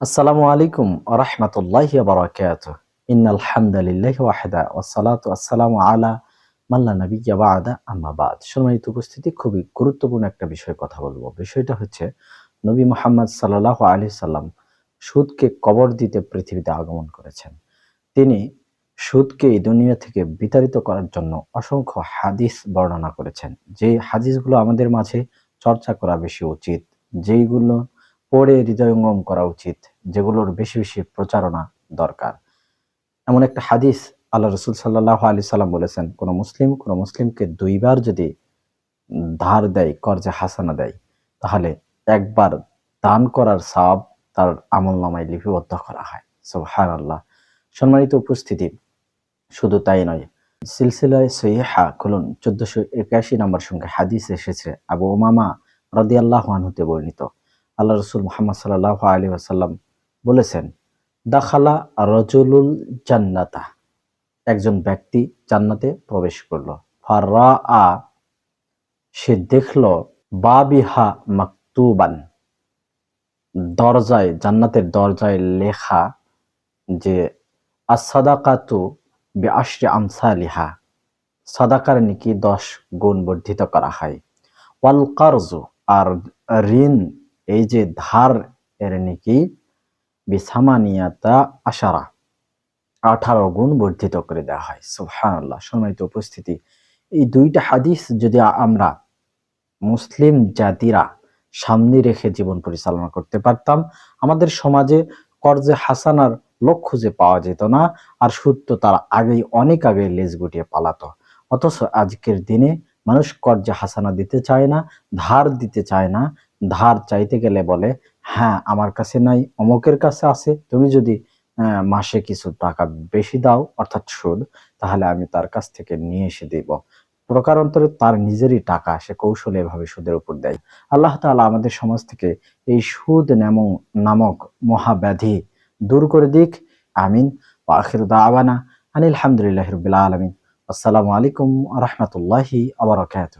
আসসালামু আলাইকুম রহমতুল্লাহ বারাকাত ইন্নাল হামদালিল্লাহ ওয়াহদা ওয়াসসালাতু আসসালামু আলা মাল্লা নবিয়্যা বাদা। আম্মা বাদ। সম্মানিত উপস্থিতি, খুবই গুরুত্বপূর্ণ একটা বিষয়ে কথা বলব। বিষয়টা হচ্ছে, নবী মোহাম্মদ সাল্লাল্লাহু আলাইহি সাল্লাম সুদকে কবর দিতে পৃথিবীতে আগমন করেছেন। তিনি সুদকে এই দুনিয়া থেকে বিতাড়িত করার জন্য অসংখ্য হাদিস বর্ণনা করেছেন। যে হাদিসগুলো আমাদের মাঝে চর্চা করা বেশি উচিত, যেইগুলো পড়ে হৃদয়ঙ্গম করা উচিত, যেগুলোর বেশি বেশি প্রচারণা দরকার। এমন একটা হাদিস আল্লাহ রসুল সাল্লাহ আলি সাল্লাম বলেছেন, কোনো মুসলিম, কোনো মুসলিমকে দুইবার যদি ধার দেয়, কর্জে হাসানা দেয়, তাহলে একবার দান করার সাব তার আমল নামায় লিপিবদ্ধ করা হয়। সুবহান আল্লাহ সম্মানিত উপস্থিতি, শুধু তাই নয়, সিলসিলায় সৈহা খুলুন, চোদ্দশো একাশি নম্বর সঙ্গে হাদিস এসেছে, আবু ওমামা রদি আল্লাহ আনহুতে বর্ণিত। আল্লাহ রসুল মোহাম্মদ সাল্লাহ আলী আসাল্লাম বলেছেন, দাখালা রজুলুল জান্নাতা। একজন ব্যক্তি জান্নাতে প্রবেশ করল। ফাররা আ সে দেখল বাবিহা মাকতুবান। দরজায়, জান্নাতের দরজায় লেখা যে আসাদাকাতু বে আশরে আমসালিহা। সাদাকার নাকি দশ গুণ বর্ধিত করা হয়। ওয়াল কারজু আর ঋণ এই যে ধার এর নাকি বিসামানিয়াতা আশারা, আঠারো গুণ বর্ধিত করে দেওয়া হয়। সুহানাল্লাহ সম্মানিত উপস্থিতি, এই দুইটা হাদিস যদি আমরা মুসলিম জাতিরা সামনে রেখে জীবন পরিচালনা করতে পারতাম, আমাদের সমাজে কর্জে হাসানার লোক খুঁজে পাওয়া যেত না, আর সত্য তার আগেই অনেক আগে লেজ গুটিয়ে পালাতো। অথচ আজকের দিনে মানুষ কর্জে হাসানা দিতে চায় না, ধার দিতে চায় না ধার চাইতে গেলে বলে হ্যাঁ আমার কাছে নাই, অমুকের কাছে আছে, তুমি যদি মাসে কিছু টাকা বেশি দাও, অর্থাৎ সুদ, তাহলে আমি তার কাছ থেকে নিয়ে এসে দিব। প্রকারান্তরে তার নিজেরই টাকা, সে কৌশলে এভাবে সুদের উপর দেয়। আল্লাহ তাআলা আমাদের সমাজ থেকে এই সুদ নামক নামক মহাব্যাধি দূর করে দিক। আমিন। আখির দাওয়ানা আনিল হামদুলিল্লাহ রবিল আলমিন। আসসালামু আলাইকুম রহমতুল্লাহি আবরকাত